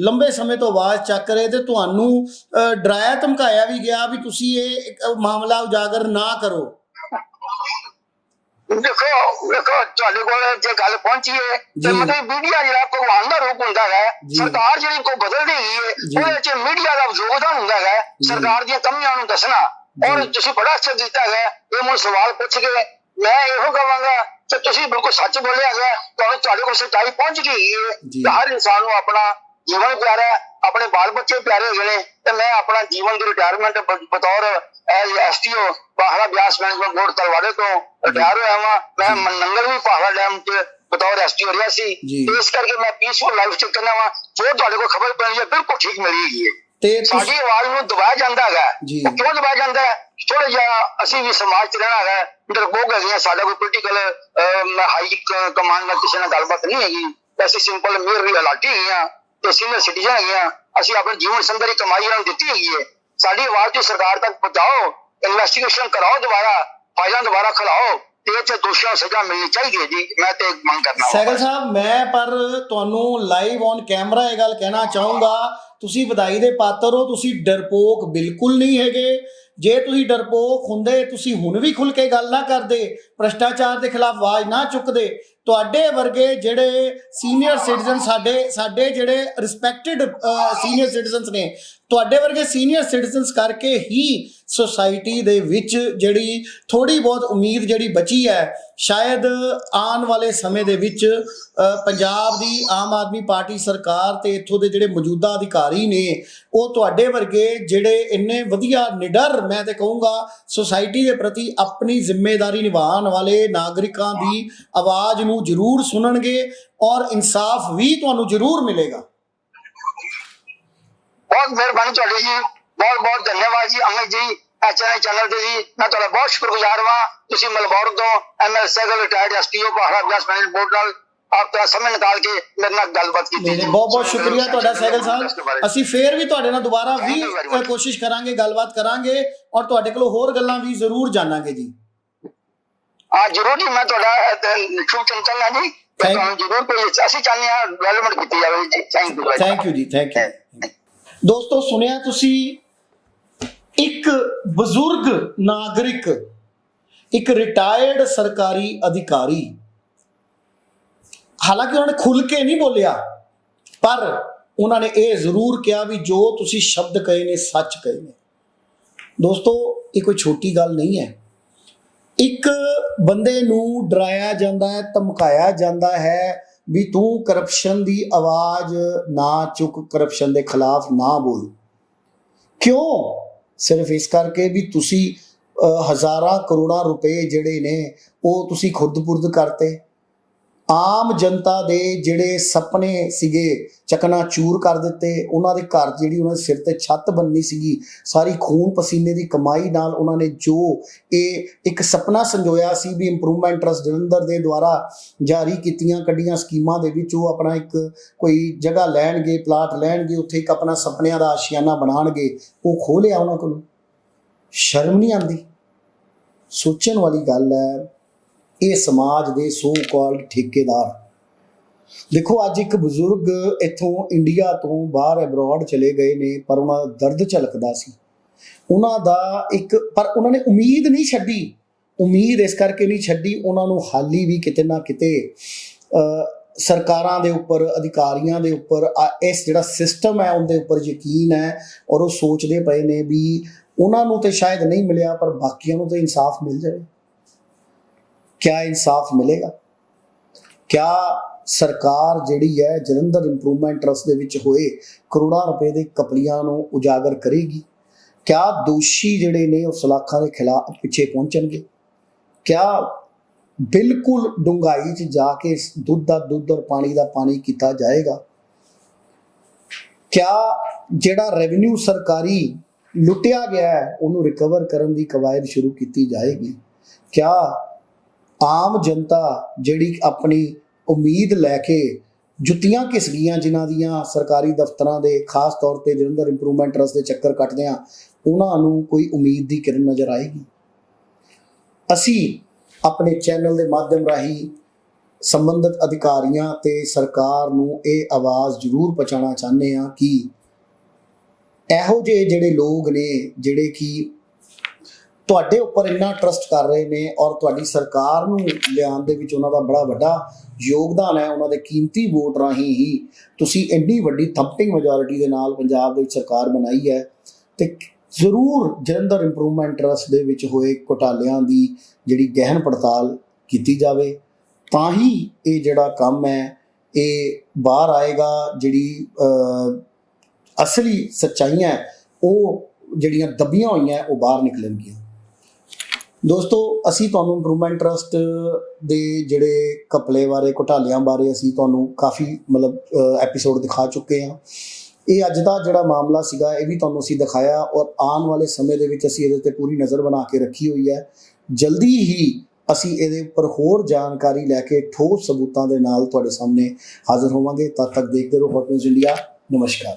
ਲੰਬੇ ਸਮੇਂ ਤੋਂ ਆਵਾਜ਼ ਚੱਕ ਰਹੇ ਤੇ ਤੁਹਾਨੂੰ ਡਰਾਇਆ ਧਮਕਾਇਆ ਵੀ ਗਿਆ ਵੀ ਤੁਸੀਂ ਇਹ ਮਾਮਲਾ ਉਜਾਗਰ ਨਾ ਕਰੋ ਦੇਖੋ ਦੇਖੋ ਤੁਹਾਡੇ ਕੋਲ ਜੇ ਗੱਲ ਪਹੁੰਚੀ ਹੈ ਜੀ। ਤੇ ਮਤਲਬ ਮੀਡੀਆ ਜਿਹੜਾ ਭਗਵਾਨ ਦਾ ਰੂਪ ਹੁੰਦਾ ਹੈ। ਸਰਕਾਰ ਜਿਹੜੀ ਕੋ ਬਦਲਦੀ ਹੈ। ਉਹਦੇ ਚ ਮੀਡੀਆ ਦਾ ਯੋਗਦਾਨ ਹੁੰਦਾ ਹੈ ਸਰਕਾਰ ਦੀਆਂ ਕਮੀਆਂ ਨੂੰ ਦੱਸਣਾ ਔਰ। ਤੁਸੀਂ ਬੜਾ ਅੱਛਾ ਕੀਤਾ ਹੈ ਇਹ ਮੈਨੂੰ ਸਵਾਲ ਪੁੱਛ ਕੇ ਮੈਂ ਇਹੋ ਕਹਾਂਗਾ ਕਿ ਤੁਸੀਂ ਬਿਲਕੁਲ ਸੱਚ ਬੋਲਿਆ ਹੈਗਾ ਤੁਹਾਨੂੰ ਤੁਹਾਡੇ ਕੋਲ ਸੱਚਾਈ ਪਹੁੰਚ ਗਈ ਹੈ ਹਰ ਇਨਸਾਨ ਨੂੰ ਆਪਣਾ ਜੀਵਨ ਪਿਆਰਾ ਹੈ ਆਪਣੇ ਬਾਲ ਬੱਚੇ ਪਿਆਰੇ ਹੈਗੇ ਨੇ ਤੇ ਮੈਂ ਆਪਣਾ ਜੀਵਨ ਦੀ ਰਿਟਾਇਰਮੈਂਟ ਬਤੌਰ STO Bhakra Beas management board ਤਲਵਾੜੇ ਤੋਂ ਰਿਟਾਇਰ ਹੋਇਆ ਵਾਂ। ਮੈਂ ਨੰਗਲ ਵੀ ਪਹਾੜਾ ਡੈਮ ਤੇ ਬਤੌਰ ਐਸਟੀਓ ਰਿਹਾ ਸੀ। ਇਸ ਕਰਕੇ ਮੈਂ ਪੀਸਫੁਲ ਲਾਈਫ ਚ ਕਹਿੰਦਾ ਵਾਂ। ਜੋ ਤੁਹਾਡੇ ਕੋਲ ਖਬਰ ਪੈਣੀ ਹੈ ਬਿਲਕੁਲ ਠੀਕ ਮਿਲੀ ਹੈ। ਤੇ ਸਾਡੀ ਆਵਾਜ਼ ਨੂੰ ਦਬਾਇਆ ਜਾਂਦਾ ਹੈਗਾ। ਉਹ ਕਿਉਂ ਦਬਾਇਆ ਜਾਂਦਾ ਹੈ? ਥੋੜਾ ਜਿਹਾ ਅਸੀਂ ਵੀ ਸਮਾਜ ਚ ਰਹਿਣਾ ਹੈਗਾ। ਡਰਪੋਕ ਹੈਗੇ ਸਾਡਾ ਕੋਈ ਪੋਲੀਟੀਕਲ ਹਾਈ ਕਮਾਂਡ ਨਾਲ ਕਿਸੇ ਨਾਲ ਗੱਲਬਾਤ ਨਹੀਂ ਹੈਗੀ। ਅਸੀਂ ਸਿੰਪਲ ਮੇਅਰ ਵੀ ਅਲਾਟੀ ਹੈਗੇ ਹਾਂ ਤੇ ਸੀਨੀਅਰ ਸਿਟੀਜ਼ਨ ਹੈਗੇ ਹਾਂ। ਅਸੀਂ ਆਪਣੇ ਜੀਵਨ ਸੰਦਰ ਕਮਾਈ ਨੂੰ ਦਿੱਤੀ ਹੈਗੀ ਹੈ। ਸਾਡੀ ਆਵਾਜ਼ ਨੂੰ ਸਰਕਾਰ ਤੱਕ ਪਹੁੰਚਾਓ ਇਨਵੈਸਟੀਗੇਸ਼ਨ ਕਰਾਓ ਦੁਬਾਰਾ ਫਾਈਲਾਂ ਦੁਬਾਰਾ ਖਲਾਓ ਤੇ ਇਹ 'ਚ ਦੋਸ਼ੀਆਂ ਸਜ਼ਾ ਮਿਲਣੀ ਚਾਹੀਦੀ ਹੈ ਜੀ। ਮੈਂ ਤੇ ਮੰਗ ਕਰਨਾ। ਸੈਗਲ ਸਾਹਿਬ ਮੈਂ ਪਰ ਤੁਹਾਨੂੰ ਲਾਈਵ ਔਨ ਕੈਮਰਾ ਇਹ ਗੱਲ ਕਹਿਣਾ ਚਾਹੂੰਗਾ ਤੁਸੀਂ ਵਧਾਈ ਦੇ ਪਾਤਰ ਹੋ, ਤੁਸੀਂ ਡਰਪੋਕ ਬਿਲਕੁਲ ਨਹੀਂ ਹੈਗੇ। ਜੇ ਤੁਸੀਂ ਡਰਪੋਕ ਹੁੰਦੇ, ਤੁਸੀਂ ਹੁਣ ਵੀ ਖੁੱਲ ਕੇ ਗੱਲ ਨਾ ਕਰਦੇ, ਭ੍ਰਸ਼ਟਾਚਾਰ ਦੇ ਖਿਲਾਫ ਆਵਾਜ਼ ਨਾ ਚੁੱਕਦੇ ਤੁਹਾਡੇ ਵਰਗੇ ਜਿਹੜੇ ਸੀਨੀਅਰ ਸਿਟੀਜ਼ਨ ਸਾਡੇ ਸਾਡੇ ਜਿਹੜੇ ਰਿਸਪੈਕਟਡ ਸੀਨੀਅਰ ਸਿਟੀਜ਼ਨਸ ਨੇ, ਤੁਹਾਡੇ ਵਰਗੇ ਸੀਨੀਅਰ ਸਿਟੀਜ਼ਨਸ ਕਰਕੇ ਹੀ ਸੋਸਾਇਟੀ ਦੇ ਵਿੱਚ ਜਿਹੜੀ ਥੋੜੀ ਬਹੁਤ ਉਮੀਦ ਜਿਹੜੀ ਬਚੀ ਹੈ, ਸ਼ਾਇਦ ਆਉਣ ਵਾਲੇ ਸਮੇਂ ਦੇ ਵਿੱਚ ਪੰਜਾਬ ਦੀ ਆਮ ਆਦਮੀ ਪਾਰਟੀ ਸਰਕਾਰ ਤੇ ਇੱਥੋਂ ਦੇ ਜਿਹੜੇ ਮੌਜੂਦਾ ਅਧਿਕਾਰੀ ਨੇ, ਉਹ ਤੁਹਾਡੇ ਵਰਗੇ ਜਿਹੜੇ ਇੰਨੇ ਵਧੀਆ ਨਿਡਰ, ਮੈਂ ਤੇ ਕਹੂੰਗਾ ਸੋਸਾਇਟੀ ਦੇ ਪ੍ਰਤੀ ਆਪਣੀ ਜ਼ਿੰਮੇਵਾਰੀ ਨਿਭਾਉਣ ਵਾਲੇ ਨਾਗਰਿਕਾਂ ਦੀ ਆਵਾਜ਼ ਨੂੰ ਜ਼ਰੂਰ ਸੁਣਨਗੇ ਔਰ ਇਨਸਾਫ ਵੀ ਤੁਹਾਨੂੰ ਜ਼ਰੂਰ ਮਿਲੇਗਾ। ਬਹੁਤ ਮਿਹਰਬਾਨੀ ਤੁਹਾਡੀ ਜੀ। ਬਹੁਤ ਬਹੁਤ ਧੰਨਵਾਦ ਜੀ ਅਮਿਤ ਜੀ ਐਚਐਨਆਈ ਚੈਨਲ ਤੇ ਜੀ। ਮੈਂ ਤੁਹਾਡਾ ਬਹੁਤ ਸ਼ੁਕਰਗੁਜ਼ਾਰ ਹਾਂ ਤੁਸੀਂ ਮਲਬੌਰ ਤੋਂ ML Sehgal retired STO Bhakra Beas management board ਨਾਲ ਆਪ ਦਾ ਸਮੇਂ ਨਿਕਾਲ ਕੇ ਮੇਰੇ ਨਾਲ ਗੱਲਬਾਤ ਕੀਤੀ ਜੀ। ਬਹੁਤ ਬਹੁਤ ਸ਼ੁਕਰੀਆ ਤੁਹਾਡਾ ਸੈਗਲ ਸਾਹਿਬ। ਅਸੀਂ ਫੇਰ ਵੀ ਤੁਹਾਡੇ ਨਾਲ ਦੁਬਾਰਾ ਵੀ ਕੋਸ਼ਿਸ਼ ਕਰਾਂਗੇ ਗੱਲਬਾਤ ਕਰਾਂਗੇ ਔਰ ਤੁਹਾਡੇ ਕੋਲੋਂ ਹੋਰ ਗੱਲਾਂ ਵੀ ਜ਼ਰੂਰ ਜਾਣਾਂਗੇ ਜੀ। ਹਾਂ ਜ਼ਰੂਰ ਜੀ ਮੈਂ ਤੁਹਾਡਾ ਸ਼ੁਭ ਚਿੰਤਨ ਹੈ ਜੀ। ਤੁਹਾਨੂੰ ਜ਼ਰੂਰ ਕੋਈ ਅਸੀਂ ਚਾਹੁੰਦੇ ਹਾਂ ਡਿਵੈਲਪਮੈਂਟ ਕੀਤੀ ਜਾਵੇ ji. Thank you thank you ji thank you ਦੋਸਤੋ ਸੁਣਿਆ ਤੁਸੀਂ ਇੱਕ ਬਜ਼ੁਰਗ ਨਾਗਰਿਕ ਇੱਕ ਰਿਟਾਇਰਡ ਸਰਕਾਰੀ ਅਧਿਕਾਰੀ ਹਾਲਾਂਕਿ ਉਹਨਾਂ ਨੇ ਖੁੱਲ ਕੇ ਨਹੀਂ ਬੋਲਿਆ ਪਰ ਉਹਨਾਂ ਨੇ ਇਹ ਜ਼ਰੂਰ ਕਿਹਾ ਵੀ ਜੋ ਤੁਸੀਂ ਸ਼ਬਦ ਕਹੇ ਨੇ ਸੱਚ ਕਹੇ ਨੇ। ਦੋਸਤੋ ਇਹ ਕੋਈ ਛੋਟੀ ਗੱਲ ਨਹੀਂ ਹੈ। ਇੱਕ ਬੰਦੇ ਨੂੰ ਡਰਾਇਆ ਜਾਂਦਾ ਹੈ, ਧਮਕਾਇਆ ਜਾਂਦਾ ਹੈ ਵੀ ਤੂੰ ਕਰਪਸ਼ਨ ਦੀ ਆਵਾਜ਼ ਨਾ ਚੁੱਕ ਕਰਪਸ਼ਨ ਦੇ ਖਿਲਾਫ ਨਾ ਬੋਲ। ਕਿਉਂ? ਸਿਰਫ ਇਸ ਕਰਕੇ ਵੀ ਤੁਸੀਂ ਹਜ਼ਾਰਾਂ ਕਰੋੜਾਂ ਰੁਪਏ ਜਿਹੜੇ ਨੇ, ਉਹ ਤੁਸੀਂ ਖੁਰਦਪੁਰਦ ਕਰਤੇ। ਆਮ ਜਨਤਾ ਦੇ ਜਿਹੜੇ ਸੁਪਨੇ ਸੀਗੇ ਚਕਨਾ ਚੂਰ ਕਰ ਦਿੱਤੇ, ਉਹਨਾਂ ਦੇ ਘਰ ਜਿਹੜੀ ਉਹਨਾਂ ਦੇ ਸਿਰ ਤੇ ਛੱਤ ਬੰਨੀ ਸੀਗੀ, ਸਾਰੀ ਖੂਨ ਪਸੀਨੇ ਦੀ ਕਮਾਈ ਨਾਲ ਉਹਨਾਂ ਨੇ ਜੋ ਇਹ ਇੱਕ ਸੁਪਨਾ ਸੰਜੋਇਆ ਸੀ ਵੀ ਇੰਪਰੂਵਮੈਂਟ ਟਰਸਟ ਜਲੰਧਰ ਦੇ ਦੁਆਰਾ ਜਾਰੀ ਕੀਤੀਆਂ ਕੱਢੀਆਂ ਸਕੀਮਾਂ ਦੇ ਵਿੱਚ, ਉਹ ਆਪਣਾ ਇੱਕ ਕੋਈ ਜਗ੍ਹਾ ਲੈਣਗੇ ਪਲਾਟ ਲੈਣਗੇ, ਉੱਥੇ ਇੱਕ ਆਪਣਾ ਸੁਪਨਿਆਂ ਦਾ ਆਸ਼ਿਆਨਾ ਬਣਾਉਣਗੇ ਉਹ ਖੋਹ ਲਿਆ ਉਹਨਾਂ ਕੋਲ। ਸ਼ਰਮ ਨਹੀਂ ਆਉਂਦੀ। ਸੋਚਣ ਵਾਲੀ ਗੱਲ ਹੈ ਇਹ ਸਮਾਜ ਦੇ ਸੋ ਕਾਲਡ ਠੇਕੇਦਾਰ। ਦੇਖੋ, ਅੱਜ ਇੱਕ ਬਜ਼ੁਰਗ ਇੱਥੋਂ ਇੰਡੀਆ ਤੋਂ ਬਾਹਰ ਅਬਰੋਡ ਚਲੇ ਗਏ ਨੇ, ਪਰ ਉਹਨਾਂ ਦਾ ਦਰਦ ਝਲਕਦਾ ਸੀ। ਉਹਨਾਂ ਦਾ ਇੱਕ, ਪਰ ਉਹਨਾਂ ਨੇ ਉਮੀਦ ਨਹੀਂ ਛੱਡੀ। ਉਮੀਦ ਇਸ ਕਰਕੇ ਨਹੀਂ ਛੱਡੀ, ਉਹਨਾਂ ਨੂੰ ਹਾਲੀ ਵੀ ਕਿਤੇ ਨਾ ਕਿਤੇ ਸਰਕਾਰਾਂ ਦੇ ਉੱਪਰ, ਅਧਿਕਾਰੀਆਂ ਦੇ ਉੱਪਰ, ਆ- ਇਸ ਜਿਹੜਾ ਸਿਸਟਮ ਹੈ, ਉਹਦੇ ਉੱਪਰ ਯਕੀਨ ਹੈ ਔਰ ਉਹ ਸੋਚਦੇ ਪਏ ਨੇ ਵੀ ਉਹਨਾਂ ਨੂੰ ਤੇ ਸ਼ਾਇਦ ਨਹੀਂ ਮਿਲਿਆ, ਪਰ ਬਾਕੀਆਂ ਨੂੰ ਤਾਂ ਇਨਸਾਫ ਮਿਲ ਜਾਵੇ। ਕਿਆ ਇਨਸਾਫ ਮਿਲੇਗਾ ਕਿਆ ਸਰਕਾਰ ਜਿਹੜੀ ਹੈ ਜਲੰਧਰ ਇੰਪਰੂਵਮੈਂਟ ਟਰਸਟ ਦੇ ਵਿੱਚ ਹੋਏ ਕਰੋੜਾਂ ਰੁਪਏ ਦੇ ਕਪਲੀਆਂ ਨੂੰ ਉਜਾਗਰ ਕਰੇਗੀ ਕਿਆ ਦੋਸ਼ੀ ਜਿਹੜੇ ਨੇ ਉਹ ਸਲਾਖਾਂ ਦੇ ਖਿਲਾਫ ਪਿੱਛੇ ਪਹੁੰਚਣਗੇ ਕਿਆ ਬਿਲਕੁਲ ਡੁੰਗਾਈ 'ਚ ਜਾ ਕੇ ਦੁੱਧ ਦਾ ਦੁੱਧ ਔਰ ਪਾਣੀ ਦਾ ਪਾਣੀ ਕੀਤਾ ਜਾਏਗਾ ਕਿਆ ਜਿਹੜਾ ਰੈਵਨਿਊ ਸਰਕਾਰੀ ਲੁੱਟਿਆ ਗਿਆ ਹੈ ਉਹਨੂੰ ਰਿਕਵਰ ਕਰਨ ਦੀ ਕਵਾਇਦ ਸ਼ੁਰੂ ਕੀਤੀ ਜਾਏਗੀ ਕਿਆ ਆਮ ਜਨਤਾ ਜਿਹੜੀ ਆਪਣੀ ਉਮੀਦ ਲੈ ਕੇ ਜੁੱਤੀਆਂ ਘਿਸ ਗਈਆਂ ਜਿਨ੍ਹਾਂ ਦੀਆਂ ਸਰਕਾਰੀ ਦਫ਼ਤਰਾਂ ਦੇ ਖਾਸ ਤੌਰ ਤੇ ਜਲੰਧਰ ਇੰਪਰੂਵਮੈਂਟ ਟਰਸਟ ਦੇ ਚੱਕਰ ਕੱਟਦੇ ਆ ਉਹਨਾਂ ਨੂੰ ਕੋਈ ਉਮੀਦ ਦੀ ਕਿਰਨ ਨਜ਼ਰ ਆਏਗੀ। ਅਸੀਂ ਆਪਣੇ ਚੈਨਲ ਦੇ ਮਾਧਿਅਮ ਰਾਹੀਂ ਸੰਬੰਧਿਤ ਅਧਿਕਾਰੀਆਂ ਤੇ ਸਰਕਾਰ ਨੂੰ ਇਹ ਆਵਾਜ਼ ਜ਼ਰੂਰ ਪਹੁੰਚਾਉਣਾ ਚਾਹੁੰਦੇ ਆ ਕਿ ਇਹੋ ਜਿਹੇ ਜਿਹੜੇ ਲੋਕ ਨੇ, ਜਿਹੜੇ ਕਿ ਤੁਹਾਡੇ ਉੱਪਰ ਇੰਨਾ ਟਰਸਟ ਕਰ ਰਹੇ ਨੇ ਔਰ ਤੁਹਾਡੀ ਸਰਕਾਰ ਨੂੰ ਲਿਆਉਣ ਦੇ ਵਿੱਚ ਉਹਨਾਂ ਦਾ ਬੜਾ ਵੱਡਾ ਯੋਗਦਾਨ ਹੈ, ਉਹਨਾਂ ਦੇ ਕੀਮਤੀ ਵੋਟ ਰਾਹੀਂ ਹੀ ਤੁਸੀਂ ਇੰਨੀ ਵੱਡੀ ਥੰਪਿੰਗ ਮੈਜੋਰਿਟੀ ਦੇ ਨਾਲ ਪੰਜਾਬ ਦੇ ਵਿੱਚ ਸਰਕਾਰ ਬਣਾਈ ਹੈ ਤੇ ਜ਼ਰੂਰ ਜਲੰਧਰ ਇੰਪਰੂਵਮੈਂਟ ਟਰਸਟ ਦੇ ਵਿੱਚ ਹੋਏ ਘੁਟਾਲਿਆਂ ਦੀ ਜਿਹੜੀ ਗਹਿਨ ਪੜਤਾਲ ਕੀਤੀ ਜਾਵੇ, ਤਾਂ ਹੀ ਇਹ ਜਿਹੜਾ ਕੰਮ ਹੈ, ਇਹ ਬਾਹਰ ਆਏਗਾ, ਜਿਹੜੀ ਅਸਲੀ ਸੱਚਾਈਆਂ ਉਹ ਜਿਹੜੀਆਂ ਦੱਬੀਆਂ ਹੋਈਆਂ ਉਹ ਬਾਹਰ ਨਿਕਲਣਗੀਆਂ। ਦੋਸਤੋ, ਅਸੀਂ ਤੁਹਾਨੂੰ ਇੰਪਰੂਵਮੈਂਟ ਟਰਸਟ ਦੇ ਜਿਹੜੇ ਕਪਲੇ ਬਾਰੇ, ਘੁਟਾਲਿਆਂ ਬਾਰੇ ਅਸੀਂ ਤੁਹਾਨੂੰ ਕਾਫੀ ਮਤਲਬ ਐਪੀਸੋਡ ਦਿਖਾ ਚੁੱਕੇ ਹਾਂ। ਇਹ ਅੱਜ ਦਾ ਜਿਹੜਾ ਮਾਮਲਾ ਸੀਗਾ, ਇਹ ਵੀ ਤੁਹਾਨੂੰ ਅਸੀਂ ਦਿਖਾਇਆ ਔਰ ਆਉਣ ਵਾਲੇ ਸਮੇਂ ਦੇ ਵਿੱਚ ਅਸੀਂ ਇਹਦੇ ਤੇ ਪੂਰੀ ਨਜ਼ਰ ਬਣਾ ਕੇ ਰੱਖੀ ਹੋਈ ਹੈ। ਜਲਦੀ ਹੀ ਅਸੀਂ ਇਹਦੇ ਉੱਪਰ ਹੋਰ ਜਾਣਕਾਰੀ ਲੈ ਕੇ ਠੋਸ ਸਬੂਤਾਂ ਦੇ ਨਾਲ ਤੁਹਾਡੇ ਸਾਹਮਣੇ ਹਾਜ਼ਰ ਹੋਵਾਂਗੇ। ਤਦ ਤੱਕ ਦੇਖਦੇ ਰਹੋ ਹੌਟ ਨਿਊਜ਼ ਇੰਡੀਆ ਨਮਸਕਾਰ।